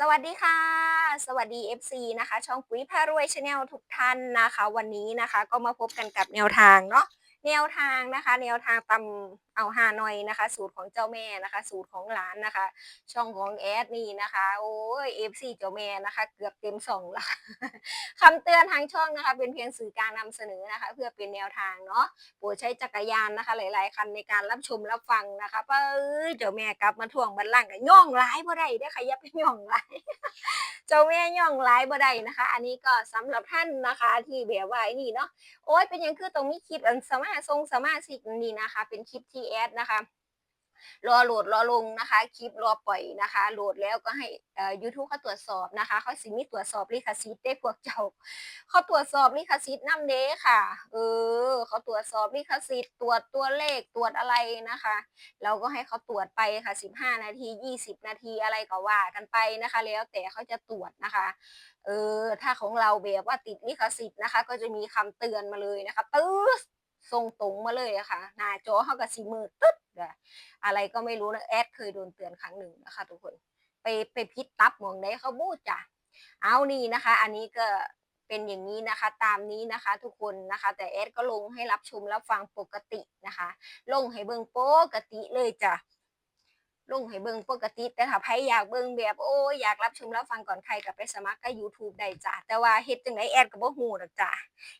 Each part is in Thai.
สวัสดีค่ะ สวัสดี FC นะคะ ช่องปุ๋ยพารวยชาแนลทุกท่านนะคะ วันนี้นะคะ ก็มาพบกันกับแนวทางเนาะแนวทางนะคะ แนวทางตำ เอาฮานอยนะคะ สูตรของเจ้าแม่นะคะ สูตรของหลานนะคะ ช่องของแอดนี่นะคะ โอ้ย FC เจ้าแม่นะคะ เกือบเต็มสองละคำเตือนทางช่องนะคะ เป็นเพียงสื่อการนำเสนอนะคะ เพื่อเป็นแนวทางเนาะโปรดใช้จักรยานนะคะ หลายๆคันในการรับชมรับฟังนะคะเป้ยเจ้าแม่กลับมาทวงบัลลังก์กันย่องร้ายบ่ได้เด้อค่ะอย่าไปย่องร้ายเจ้าแม่ย่องร้ายบ่ได้นะคะ อันนี้ก็สำหรับท่านนะคะที่แบบว่าไอ้นี่เนาะโอ้ยเป็นยังคือตรงนี้คลิปอันสมาทรงสมาชิกนี่นะคะ เป็นคลิปที่แอดนะคะรอโหลดรอลงนะคะคลิปรอปล่อยนะคะ โหลดแล้วก็ให้เอ่อ YouTube เขาตรวจสอบนะคะเขาสิมีตรวจสอบลิขสิทธิ์ได้พวกเจ้าเขาตรวจสอบลิขสิทธิ์นำเด้ค่ะเออเขาตรวจสอบลิขสิทธิ์ตรวจตัวเลขตรวจอะไรนะคะ เราก็ให้เขาตรวจไปค่ะ 15 นาที 20 นาทีอะไรก็ว่ากันไปนะคะ แล้วแต่เขาจะตรวจนะคะเออถ้าของเราแบบว่าติดลิขสิทธิ์นะคะ ก็จะมีคำเตือนมาเลยนะคะตื้อ ส่งตรงมาเลยอะค่ะหน้าจอเขากับสีมือตึ๊ดอะอะไรก็ไม่รู้นะแอดเคยโดนเตือนครั้งหนึ่งนะคะ ทุกคนไปไปพิษตับมองได้เขาบูดจ้ะเอานี่นะคะ อันนี้ก็เป็นอย่างนี้นะคะ ตามนี้นะคะ ทุกคนนะคะ แต่แอดก็ลงให้รับชมรับฟังปกตินะคะ ลงให้เบิ่งปกติเลยจ้ะ ลงให้เบิ่งปกติ แต่ถ้าใครอยากเบิ่งแบบโอ้ยอยากรับชมรับฟังก่อนใครก็ไปสมัครก็ YouTube ได้จ้ะแต่ว่าเฮ็ดจังไดแอดก็บ่ฮู้ดอกจ้ะ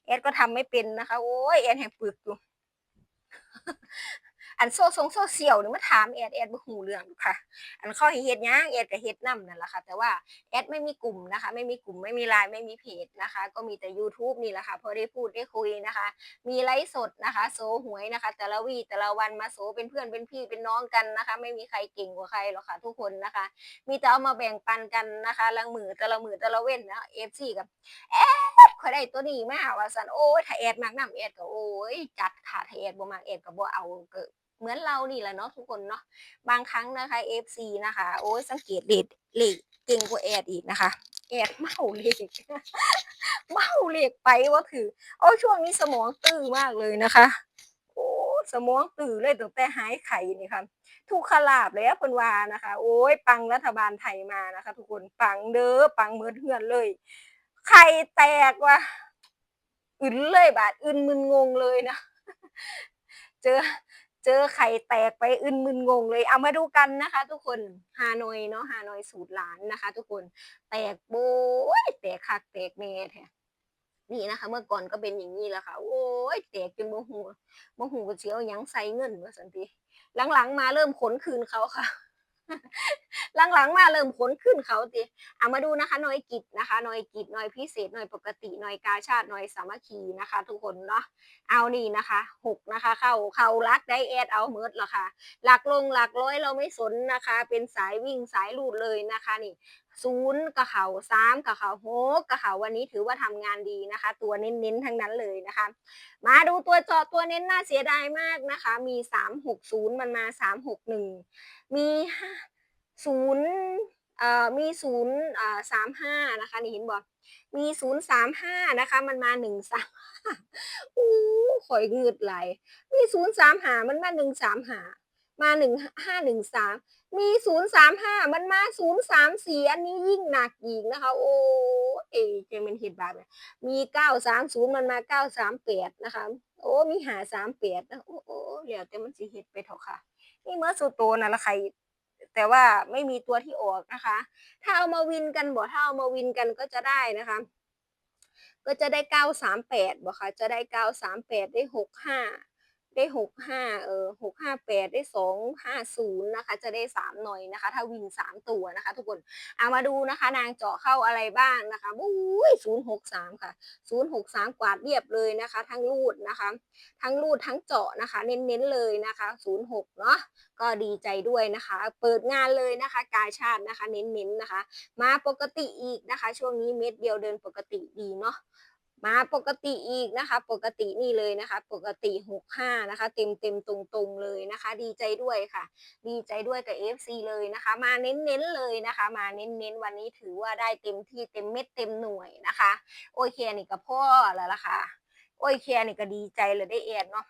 แอดก็ทำไม่เป็นนะคะ โอ้ยแอดแฮงปึกอยู่ อันโซซงโซ่เชียลนี่มาถามแอดแอดบ่ฮู้เรื่องค่ะ อันเขาให้เฮ็ดยังแอดก็เฮ็ดนำนั่นแหละค่ะ แต่ว่าแอดไม่มีกลุ่มนะคะ ไม่มีกลุ่มไม่มี LINE ไม่มีเพจนะคะ ก็มีแต่ YouTube นี่แหละค่ะพอได้พูดได้คุยนะคะ มีไลฟ์สดนะคะ โซหวยนะคะ แต่ละวีแต่ละวันมาโซเป็นเพื่อนเป็นพี่เป็นน้องกันนะคะ ไม่มีใครเก่งกว่าใครหรอกค่ะทุกคนนะคะ มีแต่เอามาแบ่งปันกันนะคะละมือแต่ละมือแต่ละเว้นนะ FC กับแอดข่อยได้ตัวนี้มาว่าซั่นโอ้ถ้าแอดมักนำแอดก็โอ้ยจัดค่ะถ้าแอดบ่มักแอดก็บ่เอาก็ เหมือนเรานี่แหละเนาะทุกคนเนาะบางครั้งนะคะ FC นะคะ โอ้ยสังเกตเลขเลขเก่งกว่าแอดอีกนะคะแอดเมาเลขเมาเลขไปว่าถือโอ้ยช่วงนี้สมองตื้อมากเลยนะคะโอ้สมองตื้อเลยตั้งแต่หายไข่นี่ค่ะทุกขลาบแล้วเพิ่นวานะคะ โอ้ยปังรัฐบาลไทยมานะคะ ทุกคนปังเด้อปังเมือเฮือนเลย ไข่แตกว่ะอึนเลยบาดอึนมึนงงเลยนะ เจอ เจอไข่แตกไปอึนมึนงงเลย เอามาดูกันนะคะ ทุกคนฮานอยเนาะฮานอยสูตรหลานนะคะ ทุกคนแตกโบยแตกคักแตกแม่แท้นี่นะคะ เมื่อก่อนก็เป็นอย่างนี้แหละค่ะ โอ้ยแตกจนโมโหโมโหก็เชียวยังใส่เงินมาสันติหลังๆมาเริ่มขนคืนเขาค่ะ หลังๆมาเริ่มขนขึ้นเขาติเอามาดูนะคะหน่วยกิจนะคะหน่วยกิจหน่วยพิเศษหน่วยปกติหน่วยกาชาติหน่วยสามัคคีนะคะ ทุกคนเนาะเอานี่นะคะหกนะคะ เข้าเข้ารักได้แอดเอาเมิดละค่ะ หลักลงหลักร้อยเราไม่สนนะคะ เป็นสายวิ่งสายลูดเลยนะคะนี่ ศูนย์กับเขาสามกับเขาหกกับเขาวันนี้ถือว่าทำงานดีนะคะ ตัวเน้นๆทั้งนั้นเลยนะคะ มาดูตัวจาะตัวเน้นน่าเสียดายมากนะคะ มีสามหกศูนย์มันมาสามหกหนึ่งมีศูนย์เอ่อมีศูนย์อ่าสามห้านะคะนี่เห็นบอกมีศูนย์สามห้านะคะมันมาหนึ่งสามอู้ข่อยเงืดไหลมีศูนย์สามหามันมาหนึ่งสามหา มาหนึ่งห้าหนึ่งสามมีศูนย์สามห้ามันมาศูนย์สามสี่อันนี้ยิ่งหนักอีกนะคะ โอ้เอ๋จะเป็นเห็ดบาปเนี่ยมีเก้าสามศูนย์มันมาเก้าสามแปดนะคะ โอ้มีหาสามแปดนะโอ้โอ้เหลียวแต่มันสิเห็ดไปเถอะค่ะ นี่เมื่อสุดโตนะละใครแต่ว่าไม่มีตัวที่ออกนะคะ ถ้าเอามาวินกันบ่ถ้าเอามาวินกันก็จะได้นะคะ ก็จะได้เก้าสามแปดบ่ค่ะจะได้เก้าสามแปดได้หกห้า ได้หกห้าเออหกห้าแปดได้สองห้าศูนย์นะคะ จะได้สามหน่อยนะคะ ถ้าวินสามตัวนะคะ ทุกคนเอามาดูนะคะ นางเจาะเข้าอะไรบ้างนะคะบุ้ยศูนย์หกสามค่ะศูนย์หกสามกวาดเรียบเลยนะคะ ทั้งรูดนะคะ ทั้งรูดทั้งเจาะนะคะ เน้นๆเลยนะคะศูนย์หกเนาะก็ดีใจด้วยนะคะ เปิดงานเลยนะคะ กายชาตินะคะ เน้นๆนะคะ มาปกติอีกนะคะ ช่วงนี้เม็ดเดียวเดินปกติดีเนาะ มาปกติอีกนะคะ ปกตินี่เลยนะคะ ปกติหกห้านะคะ เต็มเต็มตรงตรงเลยนะคะ ดีใจด้วยค่ะ ดีใจด้วยกับ FC เลยนะคะ มาเน้นๆเลยนะคะ มาเน้นๆวันนี้ถือว่าได้เต็มที่เต็มเม็ดเต็มหน่วยนะคะ โอเคนี่ก็พ่อแล้วล่ะค่ะ โอเคนี่ก็ดีใจเลยได้แอดเนาะ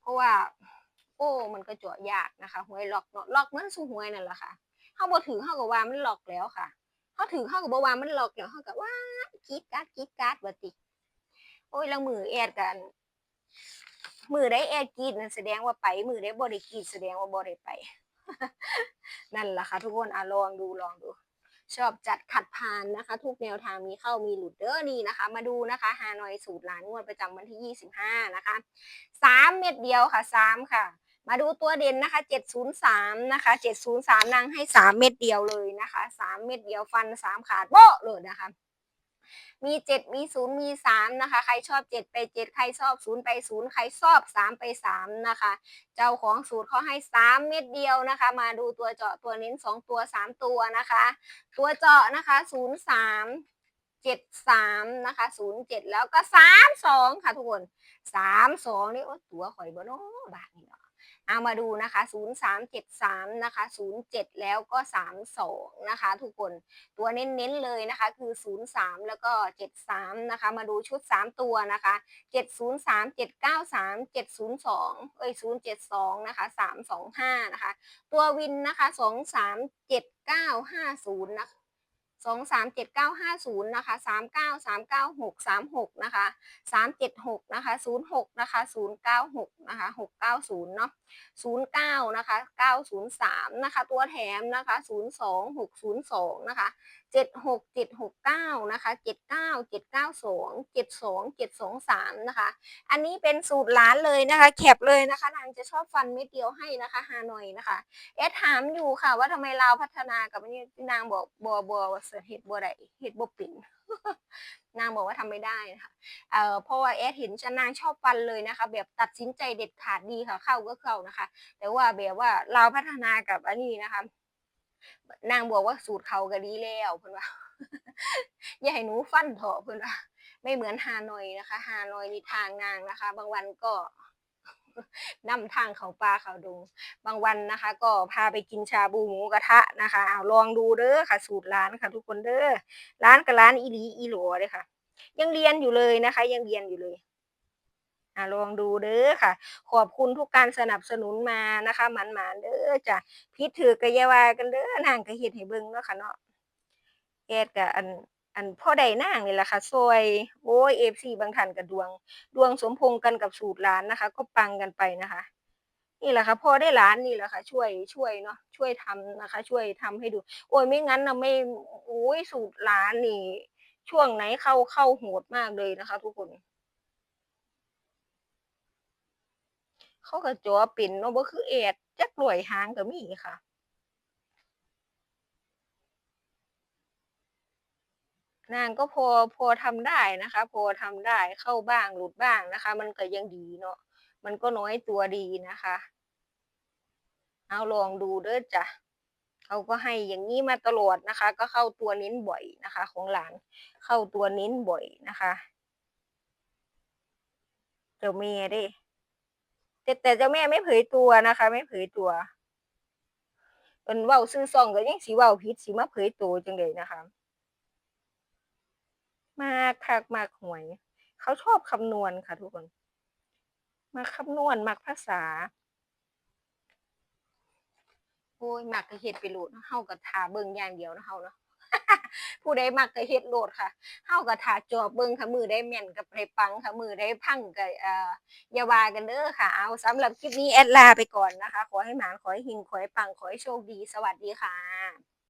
เพราะว่า โอ้มันก็เจาะยากนะคะหวยล็อกเนาะล็อกเหมือนสู้หวยนั่นแหละค่ะเฮาบ่ถือเฮาก็ว่ามันล็อกแล้วค่ะเขาถือเขากับว่ามันหลอกเดี๋ยวเขากับว่ากรีดการ์ดกรีดการ์ดว่าติ โอ้ยแล้วมือแอดกัน มือได้แอดกีดนั่นแสดงว่าไปมือได้บ่ได้กรีดแสดงว่าบ่ได้ไป นั่นแหละค่ะ ทุกคนอะลองดูลองดู ชอบจัดขัดผ่านนะคะ ทุกแนวทางมีเข้ามีหลุดเด้อนี่นะคะ มาดูนะคะฮานอยสูตรล้านงวดประจำวันที่ 25 นะคะสามเม็ดเดียวค่ะสามค่ะมาดูตัวเด่นนะคะ 703 นะคะ 703 นางให้ 3 เม็ดเดียวเลยนะคะ 3 เม็ดเดียวฟัน 3 ขาดโบ๊ะเลยนะคะ มีเจ็ดมีศูนย์มีสามนะคะ ใครชอบเจ็ดไปเจ็ดใครชอบศูนย์ไปศูนย์ใครชอบสามไปสามนะคะ เจ้าของสูตรเขาให้สามเม็ดเดียวนะคะ มาดูตัวเจาะตัวเน้นสองตัวสามตัวนะคะ ตัวเจาะนะคะศูนย์สามเจ็ดสามนะคะศูนย์เจ็ดแล้วก็สามสองค่ะทุกคน 3 2นี่โอ้ตัวข่อยบ่เนาะบาทนี่เนาะเอามาดูนะคะ 0373 นะคะ 07 แล้วก็ 32 นะคะ ทุกคน ตัวเน้นๆเลยนะคะ คือ 03 แล้วก็ 73 นะคะ มาดูชุด 3 ตัวนะคะ 703 793 702 เอ้ย 072 นะคะ 325 นะคะ ตัววินนะคะ 237950 นะคะ สองสามเจ็ดเก้าห้าศูนย์นะคะสามเก้าสามเก้าหกสามหกนะคะสามเจ็ดหกนะคะศูนย์หกนะคะศูนย์เก้าหกนะคะหกเก้าศูนย์เนาะศูนย์เก้านะคะเก้าศูนย์สามนะคะตัวแถมนะคะศูนย์สองหกศูนย์สองนะคะเจ็ดหกเจ็ดหกเก้านะคะเจ็ดเก้าเจ็ดเก้าสองเจ็ดสองเจ็ดสองสามนะคะ อันนี้เป็นสูตรล้านเลยนะคะแคปเลยนะคะนางจะชอบฟันเม็ดเดียวให้นะคะฮานอยนะคะเอสถามอยู่ค่ะว่าทำไมเราพัฒนากับอันนี้นางบอกบัวบัวว่าเฮ็ดบัวใดเฮ็ดบัวปิ่นนางบอกว่าทำไม่ได้นะคะเอ่อเพราะว่าเอสเห็นชนางชอบฟันเลยนะคะ แบบตัดสินใจเด็ดขาดดีค่ะเข้าก็เข้านะคะ แต่ว่าแบบว่าเราพัฒนากับอันนี้นะคะ นางบอกว่าสูตรเขาก็ดีแล้วเพิ่อนว่าอย่าให้หนูฟันเถอะเพิ่อนว่าไม่เหมือนฮานอยนะคะฮานอยนี่ทางนางนะคะ บางวันก็ นำทางเขาป่าเขาดงบางวันนะคะ ก็พาไปกินชาบูหมูกระทะนะคะเอาลองดูเด้อค่ะ สูตรร้านค่ะ ทุกคนเด้อร้านกับร้านอีหลีอีหลัวเลยค่ะ ยังเรียนอยู่เลยนะคะ ยังเรียนอยู่เลยอ่าลองดูเด้อค่ะ ขอบคุณทุกการสนับสนุนมานะคะหมันๆเด้อจ้ะพิดถือกระยาวากันเด้อนางก็เฮ็ดให้เบิ่งเนาะค่ะเนาะแอดกับอัน อันพ่อใดนางนี่แหละค่ะซอยโอ้ย FC บางท่านก็ดวง ดวงสมพงษ์กันกับสูตรร้านนะคะ ก็ปังกันไปนะคะ นี่แหละค่ะพ่อได้ร้านนี่แหละค่ะ ช่วยช่วยเนาะช่วยทำนะคะ ช่วยทำให้ดู โอ้ยไม่งั้นนะไม่โอ้ยสูตรร้านนี่ ช่วงไหนเข้าเข้าโหดมากเลยนะคะ ทุกคนเขาก็จัวเป็นเนาะบ่คือแอดจักรวยหางก็มีค่ะ นางก็พอพอทำได้นะคะ พอทำได้เข้าบ้างหลุดบ้างนะคะ มันก็ยังดีเนาะมันก็น้อยตัวดีนะคะ เอาลองดูเด้อจ้ะเขาก็ให้อย่างนี้มาตลอดนะคะ ก็เข้าตัวเน้นบ่อยนะคะ ของหลานเข้าตัวเน้นบ่อยนะคะเจ้าแม่เด้แต่แต่เจ้าแม่ไม่เผยตัวนะคะ ไม่เผยตัวเป็นเว้าซื่อซองก็ยังสิเว้าผิดสิมาเผยตัวจังเลยนะคะ มากคักมากหวย เขาชอบคำนวณค่ะทุกคน มาคำนวณมักภาษา โอ้ยมักก็เฮ็ดไปโลดเฮาก็ทาเบิ่งอย่างเดียวนะเฮาเนาะผู้ใดมักก็เฮ็ดโลดค่ะเฮาก็ทาจอบเบิ่งค่ะมือได้แม่นก็ได้ปังค่ะมือได้พังก็เอ่ออย่าว่ากันเด้อค่ะ เอาสำหรับคลิปนี้แอดลาไปก่อนนะคะ ขอให้หมานขอให้เฮงขอให้ปังขอให้โชคดี สวัสดีค่ะ